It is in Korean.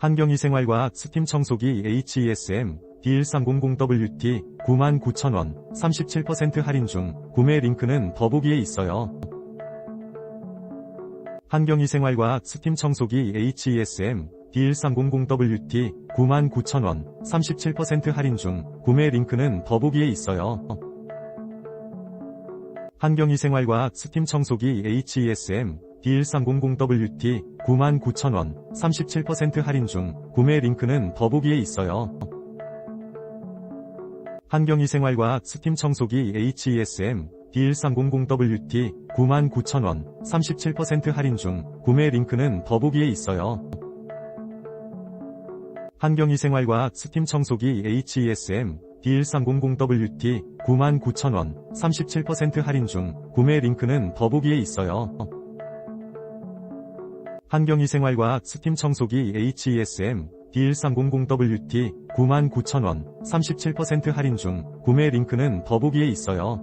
환경위생활과학 스팀 청소기 HESM D1300WT 99,000원 37% 할인 중 구매 링크는 더보기에 있어요. 환경위생활과학 스팀 청소기 HESM D1300WT 99,000원 37% 할인 중 구매 링크는 더보기에 있어요. 환경위생활과학 스팀 청소기 HESM D1300WT 99,000원 37% 할인 중 구매 링크는 더보기에 있어요. 환경위생활과학 스팀 청소기 HESM D1300WT 99,000원 37% 할인 중 구매 링크는 더보기에 있어요. 환경위생활과학 스팀 청소기 HESM D1300WT 99,000원 37% 할인 중 구매 링크는 더보기에 있어요. 환경위생활과학 스팀 청소기 HESM D1300WT 99,000원 37% 할인 중 구매 링크는 더보기에 있어요.